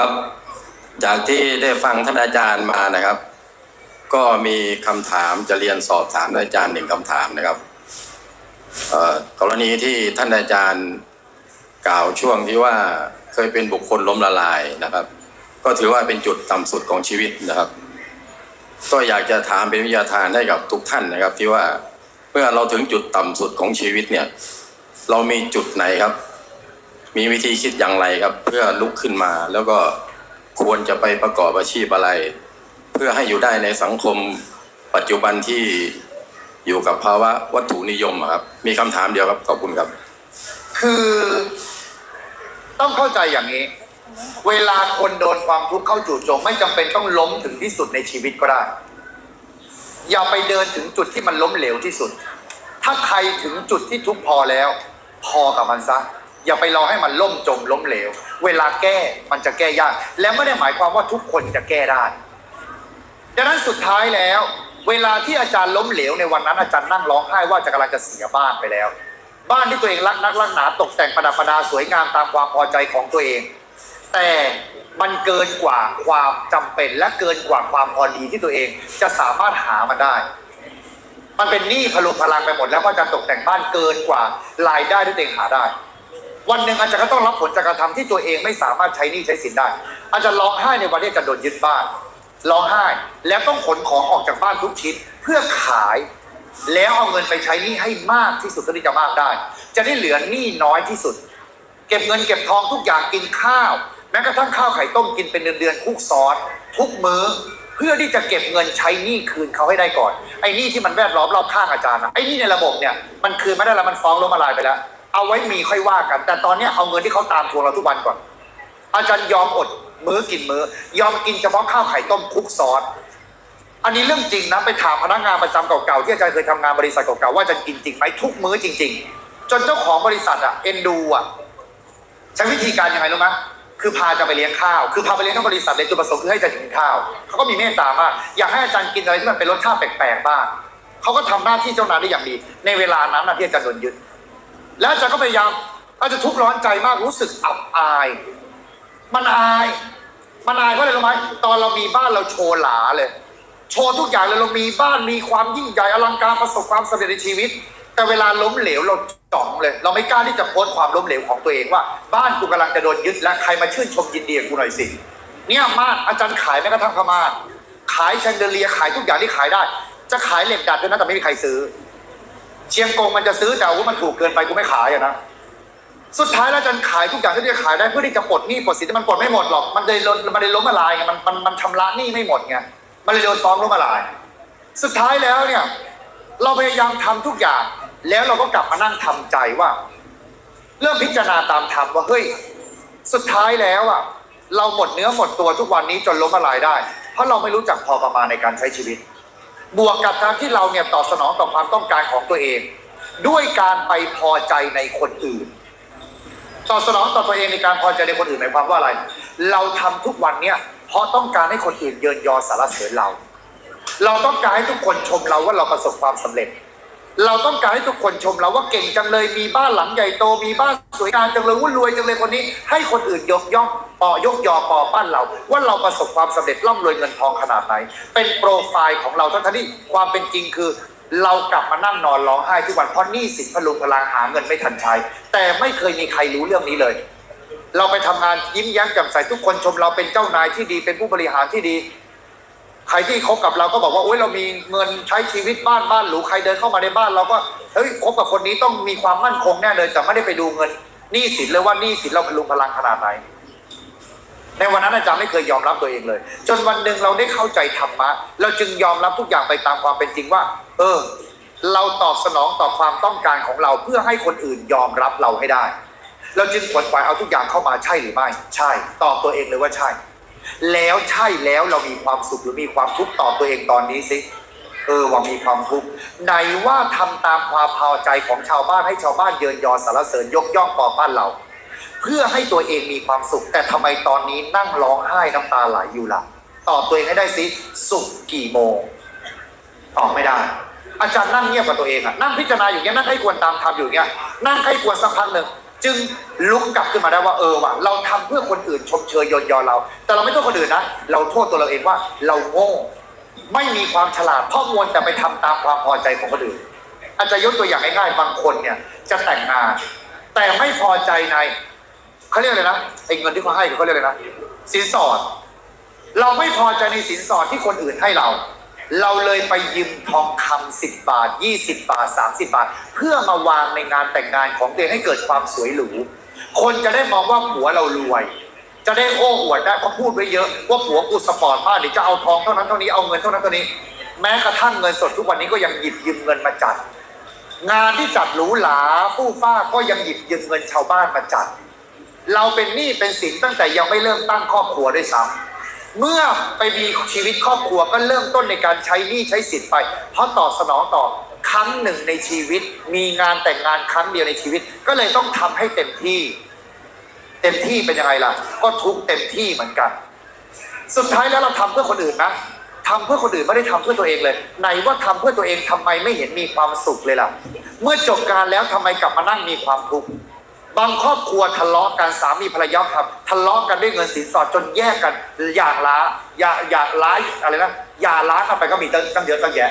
ครับ จากที่ได้ฟังท่านอาจารย์มานะครับ ก็มีคำถามจะเรียนสอบถามท่านอาจารย์หนึ่งคำถามนะครับกรณีที่ท่านอาจารย์กล่าวช่วงที่ว่าเคยเป็นบุคคลล้มละลายนะครับ ก็ถือว่าเป็นจุดต่ำสุดของชีวิตนะครับ ก็อยากจะถามเป็นวิทยาทานให้กับทุกท่านนะครับ ที่ว่าเมื่อเราถึงจุดต่ำสุดของชีวิตเนี่ย เรามีจุดไหนครับ มีวิธีคิดอย่างไรครับ เพื่อลุกขึ้นมา แล้วก็ควรจะไปประกอบอาชีพอะไร เพื่อให้อยู่ได้ในสังคมปัจจุบันที่อยู่กับภาวะวัตถุนิยมครับ มีคำถามเดียวครับขอบคุณครับ คือต้องเข้าใจอย่างนี้ เวลาคนโดนความทุกข์เข้าจู่โจมไม่จำเป็นต้องล้มถึงที่สุดในชีวิตก็ได้ อย่าไปเดินถึงจุดที่มันล้มเหลวที่สุด ถ้าใครถึงจุดที่ทุกข์พอแล้ว พอกับมันซะ อย่าไปรอให้มันล่มจมล้มเหลว เวลาแก้มันจะแก้ยาก และไม่ได้หมายความว่าทุกคนจะแก้ได้ ดังนั้นสุดท้ายแล้ว เวลาที่อาจารย์ล้มเหลวในวันนั้นอาจารย์นั่งร้องไห้ว่าจะกำลังจะเสียบ้านไปแล้ว บ้านที่ตัวเองรักนักรักหนาตกแต่งประดับประดาสวยงามตามความพอใจของตัวเอง แต่มันเกินกว่าความจำเป็นและเกินกว่าความพอดีที่ตัวเองจะสามารถหามันได้ มันเป็นหนี้พลุพลังไปหมดแล้วเพราะตกแต่งบ้านเกินกว่ารายได้ที่ตัวเองหาได้ วันหนึ่งอาจารย์ก็ต้องรับผลจากการทำที่ตัวเองไม่สามารถใช้หนี้ใช้สินได้ อาจารย์ร้องไห้ในวันที่อาจารย์โดนยึดบ้านร้องไห้แล้วต้องขนของออกจากบ้านทุกชิ้นเพื่อขาย แล้วเอาเงินไปใช้หนี้ให้มากที่สุดเท่าที่จะมากได้ จะได้เหลือหนี้น้อยที่สุด เก็บเงินเก็บทองทุกอย่างกินข้าว แม้กระทั่งข้าวไข่ต้มกินเป็นเดือนๆคุกซอสทุกมื้อเพื่อที่จะเก็บเงินใช้หนี้คืนเขาให้ได้ก่อนไอ้หนี้ที่มันแวดล้อมรอบข้างอาจารย์อะไอ้หนี้ในระบบเนี่ยมันคืนไม่ได้แล้วมันฟ้องล้มละลายไปแล้ว เอาไว้มีค่อยว่ากัน แต่ตอนนี้เอาเงินที่เขาตามทวงเราทุกวันก่อน อาจารย์ยอมอดมื้อกินมื้อยอมกินเฉพาะข้าวไข่ต้มคลุกซอสอันนี้เรื่องจริงนะไปถามพนักงานประจำเก่าๆที่อาจารย์เคยทำงานบริษัทเก่าๆว่าอาจารย์กินจริงไหมทุกมื้อจริง ๆ จนเจ้าของบริษัทอะเอ็นดูอะใช้วิธีการยังไงรู้ไหมคือพาจะไปเลี้ยงข้าว คือพาไปเลี้ยงทั้งบริษัทเลยจุดประสงค์คือให้อาจารย์กินข้าวเขาก็มีเมตตามากอยากให้อาจารย์กินอะไรที่มันเป็นรสชาติแปลกๆบ้างเขาก็ทำหน้าที่เจ้านายได้อย่างดี ในเวลานั้นนะที่อาจารย์โดนยึด แล้วอาจารย์ก็พยายามอาจจะทุกข์ร้อนใจมากรู้สึกอับอาย มันอาย มันอายเพราะอะไรรู้ไหมตอนเรามีบ้านเราโชว์หลาเลย โชว์ทุกอย่างเลยเรามีบ้านมีความยิ่งใหญ่อลังการประสบความสำเร็จในชีวิต แต่เวลาล้มเหลวเราจ่องเลย เราไม่กล้าที่จะโพสต์ความล้มเหลวของตัวเองว่า บ้านกูกำลังจะโดนยึดและใครมาชื่นชมยินดีกับกูหน่อยสิ เนี่ยมากอาจารย์ขายแม้กระทั่งพม่าขายแชนเดเลียขายทุกอย่างที่ขายได้ จะขายเหล็กดัดด้วยนะแต่ไม่มีใครซื้อ เชียงกงมันจะซื้อแต่ว่ามันถูกเกินไปกูไม่ขายอะนะสุดท้ายแล้วอาจารขายทุกอย่างที่จะขายได้เพื่อที่จะปลดหนี้ปลดสินแต่มันปลดไม่หมดหรอกมันเลยล้มมันเลยล้มละลายไงมันมันมันชำระหนี้ไม่หมดไงมันเลยโดนฟ้องล้มละลาย สุดท้ายแล้วเนี่ย เราพยายามทำทุกอย่าง แล้วเราก็กลับมานั่งทำใจว่า เริ่มพิจารณาตามธรรมว่าเฮ้ยสุดท้ายแล้วอะเราหมดเนื้อหมดตัวทุกวันนี้จนล้มละลายได้ เพราะเราไม่รู้จักพอประมาณในการใช้ชีวิต บวกกับการที่เราเนี่ยตอบสนองต่อความต้องการของตัวเอง ด้วยการไปพอใจในคนอื่น ตอบสนองต่อตัวเองในการพอใจในคนอื่นหมายความว่าอะไร เราทำทุกวันเนี่ยเพราะต้องการให้คนอื่นเยินยอสารเสริญเรา เราต้องการให้ทุกคนชมเราว่าเราประสบความสำเร็จ เราต้องการให้ทุกคนชมเราว่าเก่งจังเลยมีบ้านหลังใหญ่โตมีบ้านสวยงามจังเลยวุ่นรวยจังเลยคนนี้ ให้คนอื่นยกย่องปอยกยอปอปั้นเรา ว่าเราประสบความสำเร็จร่ำรวยเงินทองขนาดไหน เป็นโปรไฟล์ของเราทั้งๆที่ความเป็นจริงคือ เรากลับมานั่งนอนร้องไห้ทุกวันเพราะหนี้สินพลุงพลังหาเงินไม่ทันใช้แต่ไม่เคยมีใครรู้เรื่องนี้เลย เราไปทำงานยิ้มแย้มแจ่มใสทุกคนชมเราเป็นเจ้านายที่ดีเป็นผู้บริหารที่ดี ใครที่คบกับเราก็บอกว่าโอ๊ยเรามีเงินใช้ชีวิตบ้านบ้านหรูใครเดินเข้ามาในบ้านเราก็เฮ้ยคบกับคนนี้ต้องมีความมั่นคงแน่เลยแต่ไม่ได้ไปดูเงินหนี้สินเลยว่าหนี้สินเราพลุงพลังขนาดไหนในวันนั้นอาจารย์ไม่เคยยอมรับตัวเองเลย จนวันหนึ่งเราได้เข้าใจธรรมะเราจึงยอมรับทุกอย่างไปตามความเป็นจริงว่า เออ เราตอบสนองต่อความต้องการของเราเพื่อให้คนอื่นยอมรับเราให้ได้ เราจึงขวนขวายเอาทุกอย่างเข้ามาใช่หรือไม่ ใช่ ตอบตัวเองเลยว่าใช่ แล้วใช่แล้วเรามีความสุขหรือมีความทุกข์ตอบตัวเองตอนนี้สิเออว่ามีความทุกข์ไหนว่าทำตามความพอใจของชาวบ้านให้ชาวบ้านเยินยอสรรเสริญยกย่องปอบ้านเรา เพื่อให้ตัวเองมีความสุข แต่ทำไมตอนนี้นั่งร้องไห้น้ำตาไหลอยู่ล่ะตอบตัวเองให้ได้สิสุขกี่โมงตอบไม่ได้ อาจารย์นั่งเงียบกับตัวเองอะนั่งพิจารณาอยู่เงี้ยนั่งให้ควรตามทำอยู่เงี้ยนั่งให้ควรสักพักหนึ่ง จึงลุกกลับขึ้นมาได้ว่าเออว่ะเราทำเพื่อคนอื่นชมเชยยนยอเรา แต่เราไม่โทษคนอื่นนะเราโทษตัวเราเองว่าเราโง่ไม่มีความฉลาดเพราะมวลแต่ไปทำตามความพอใจของคนอื่น อาจจะยกตัวอย่างง่ายๆบางคนเนี่ยจะแต่งงาน แต่ไม่พอใจในเขาเรียกอะไรนะไอ้เงินที่เขาให้เขาเรียกอะไรนะสินสอด เราไม่พอใจในสินสอดที่คนอื่นให้เรา เราเลยไปยืมทองคำสิบบาทยี่สิบบาทสามสิบาท เพื่อมาวางในงานแต่งงานของตัวเองให้เกิดความสวยหรูคนจะได้มองว่าผัวเรารวย จะได้โอ้อวดได้เพราะพูดไว้เยอะว่าผัวกูสปอร์ตมากเดี๋ยวจะเอาทองเท่านั้นเท่านี้เอาเงินเท่านั้นเท่านี้ แม้กระทั่งเงินสดทุกวันนี้ก็ยังหยิบยืมเงินมาจัด งานที่จัดหรูหราฟู่ฟ้าก็ยังหยิบยืมเงินชาวบ้านมาจัด เราเป็นหนี้เป็นสินตั้งแต่ยังไม่เริ่มตั้งครอบครัวด้วยซ้ำ เมื่อไปมีชีวิตครอบครัวก็เริ่มต้นในการใช้หนี้ใช้สินไป เพราะตอบสนองต่อครั้งหนึ่งในชีวิต มีงานแต่งงานครั้งเดียวในชีวิต ก็เลยต้องทำให้เต็มที่ เต็มที่เป็นยังไงล่ะ ก็ทุกเต็มที่เหมือนกัน สุดท้ายแล้วเราทำเพื่อคนอื่นนะทำเพื่อคนอื่นไม่ได้ทำเพื่อตัวเองเลยไหนว่าทำเพื่อตัวเองทำไมไม่เห็นมีความสุขเลยล่ะ เมื่อจบการแล้วทำไมกลับมานั่งมีความทุกข์ บางครอบครัวทะเลาะกันสามีภรรยาครับทะเลาะกันด้วยเงินสินสอดจนแยกกันอยากล้าอยากอยากล้าอะไรนะอย่าล้ากันไปก็มีตั้งตั้งเยอะตั้งแยะ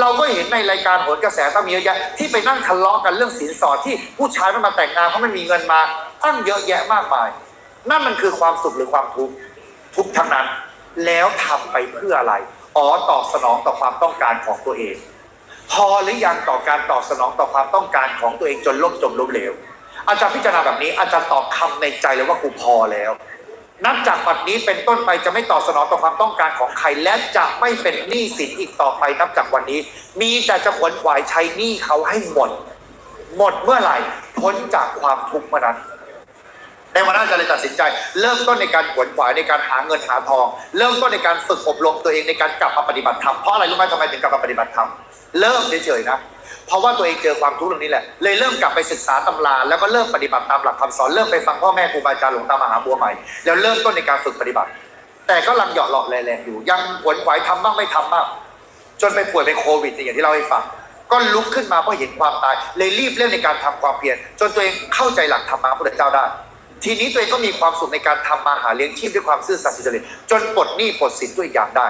เราก็เห็นในรายการโหนกระแสตั้งเยอะแยะที่ไปนั่งทะเลาะกันเรื่องสินสอดที่ผู้ชายไม่มาแต่งงานเพราะไม่มีเงินมาตั้งเยอะแยะมากมาย นั่นมันคือความสุขหรือความทุกข์ทุกทั้งนั้น แล้วทำไปเพื่ออะไรอ๋อตอบสนองต่อความต้องการของตัวเอง พอหรือยังต่อการตอบสนองต่อความต้องการของตัวเองจนล่มจมล้มเหลว อาจารย์พิจารณาแบบนี้ อาจารย์ตอบคำในใจเลยว่ากูพอแล้ว นับจากบัดนี้เป็นต้นไปจะไม่ตอบสนองต่อความต้องการของใคร และจะไม่เป็นหนี้สินอีกต่อไปนับจากวันนี้ มีแต่จะขวนขวายใช้หนี้เขาให้หมด หมดเมื่อไหร่พ้นจากความทุกข์เมื่อนั้นในวันนั้นอาจารย์เลยตัดสินใจ เริ่มต้นในการขวนขวายในการหาเงินหาทอง เริ่มต้นในการฝึกอบรมตัวเองในการกลับมาปฏิบัติธรรมเพราะอะไรรู้ไหมทำไมถึงกลับมาปฏิบัติธรรมเริ่มเฉยๆนะ เพราะว่าตัวเองเจอความทุกข์ตรงนี้แหละ เลยเริ่มกลับไปศึกษาตำราแล้วก็เริ่มปฏิบัติตามหลักคำสอนเริ่มไปฟังพ่อแม่ครูบาอาจารย์หลวงตามหาบัวใหม่แล้วเริ่มต้นในการฝึกปฏิบัติ แต่ก็ลังเหยาะหลาะแรงๆอยู่ ยังขวนขวายทำบ้างไม่ทำบ้างจนไปป่วยเป็นโควิดอย่างที่เราให้ฟังก็ลุกขึ้นมาเพราะเห็นความตาย เลยรีบเร่งในการทำความเพียรจนตัวเองเข้าใจหลักธรรมะพระพุทธเจ้าได้ ทีนี้ตัวเองก็มีความสุขในการทำมาหาเลี้ยงชีพด้วยความซื่อสัตย์สุจริตจนปลดหนี้ปลดสินด้วยอย่างได้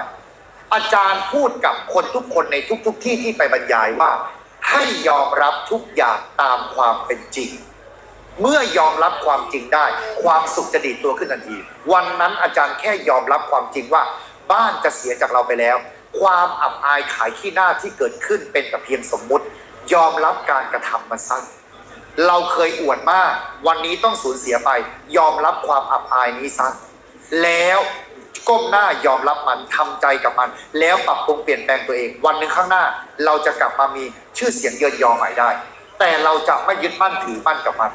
อาจารย์พูดกับคนทุกคนในทุกๆที่ที่ไปบรรยายว่า ให้ยอมรับทุกอย่างตามความเป็นจริง เมื่อยอมรับความจริงได้ ความสุขจะดีดตัวขึ้นทันที วันนั้นอาจารย์แค่ยอมรับความจริงว่า บ้านจะเสียจากเราไปแล้ว ความอับอายขายขี้หน้าที่เกิดขึ้นเป็นแต่เพียงสมมุติ ยอมรับการกระทำมันซะเราเคยอวดมาก วันนี้ต้องสูญเสียไป ยอมรับความอับอายนี้ซะแล้ว ก้มหน้ายอมรับมันทำใจกับมัน แล้วปรับปรุงเปลี่ยนแปลงตัวเอง วันหนึ่งข้างหน้า เราจะกลับมามีชื่อเสียงเยินยอใหม่ได้ แต่เราจะไม่ยึดมั่นถือมั่นกับมัน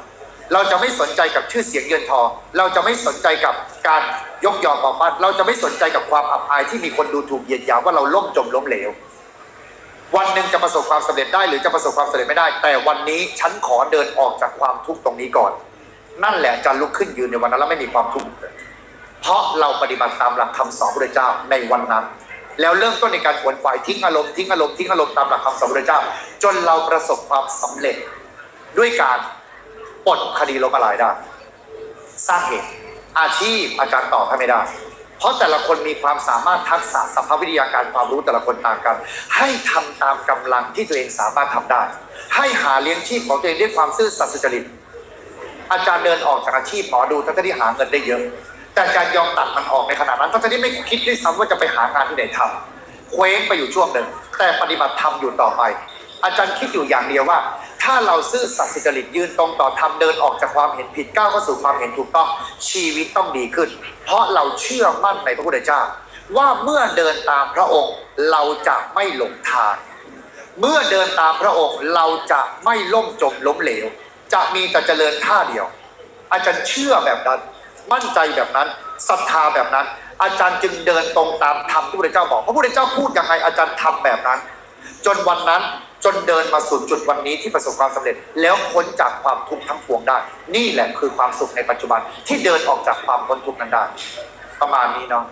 เราจะไม่สนใจกับชื่อเสียงเยินทอ เราจะไม่สนใจกับการยกยอปอมั่นเราจะไม่สนใจกับความอับอายที่มีคนดูถูกเหยียดหยามว่าเราล่มจมล้มเหลว วันหนึ่งจะประสบความสำเร็จได้หรือจะประสบความสำเร็จไม่ได้ แต่วันนี้ฉันขอเดินออกจากความทุกข์ตรงนี้ก่อน นั่นแหละจะลุกขึ้นยืนในวันนั้นแล้วไม่มีความทุกข์ เพราะเราปฏิบัติตามหลักคำสอนพระเจ้าในวันนั้น แล้วเริ่มต้นในการขวนขวายทิ้งอารมณ์ทิ้งอารมณ์ทิ้งอารมณ์ตามหลักคำสอนพระเจ้า จนเราประสบความสำเร็จ ด้วยการปลดคดีล้มละลายได้สร้างเหตุอาชีพอาจารย์ต่อบให้ไม่ได้ เพราะแต่ละคนมีความสามารถทักษะสัพพวิทยาการความรู้แต่ละคนต่างกัน ให้ทำตามกำลังที่ตัวเองสามารถทำได้ ให้หาเลี้ยงชีพของตัวเองด้วยความซื่อสัตย์สุจริตอาจารย์เดินออกจากอาชีพหมอดูทั้งที่หาเงินได้เยอะ แต่อาจารย์ยอมตัดมันออกในขณะนั้นทั้งที่ไม่คิดด้วยซ้ำว่าจะไปหางานที่ไหนทำเคว้งไปอยู่ช่วงหนึ่ง แต่ปฏิบัติธรรมอยู่ต่อไป อาจารย์คิดอยู่อย่างเดียวว่า ถ้าเราซื่อสัตย์สุจริตยืนตรงต่อธรรมเดินออกจากความเห็นผิดก้าวเข้าสู่ความเห็นถูกต้องชีวิตต้องดีขึ้น เพราะเราเชื่อมั่นในพระพุทธเจ้า ว่าเมื่อเดินตามพระองค์เราจะไม่หลงทาง เมื่อเดินตามพระองค์เราจะไม่ล่มจมล้มเหลว จะมีแต่เจริญท่าเดียว อาจารย์เชื่อแบบนั้น มั่นใจแบบนั้นศรัทธาแบบนั้น อาจารย์จึงเดินตรงตามธรรมที่พระเจ้าบอกพระพุทธเจ้าพูดยังไงอาจารย์ทำแบบนั้น จนวันนั้นจนเดินมาสู่จุดวันนี้ที่ประสบความสำเร็จ แล้วพ้นจากความทุกข์ทั้งปวงได้ นี่แหละคือความสุขในปัจจุบันที่เดินออกจากความพ้นทุกข์นั้นได้ ประมาณนี้เนาะ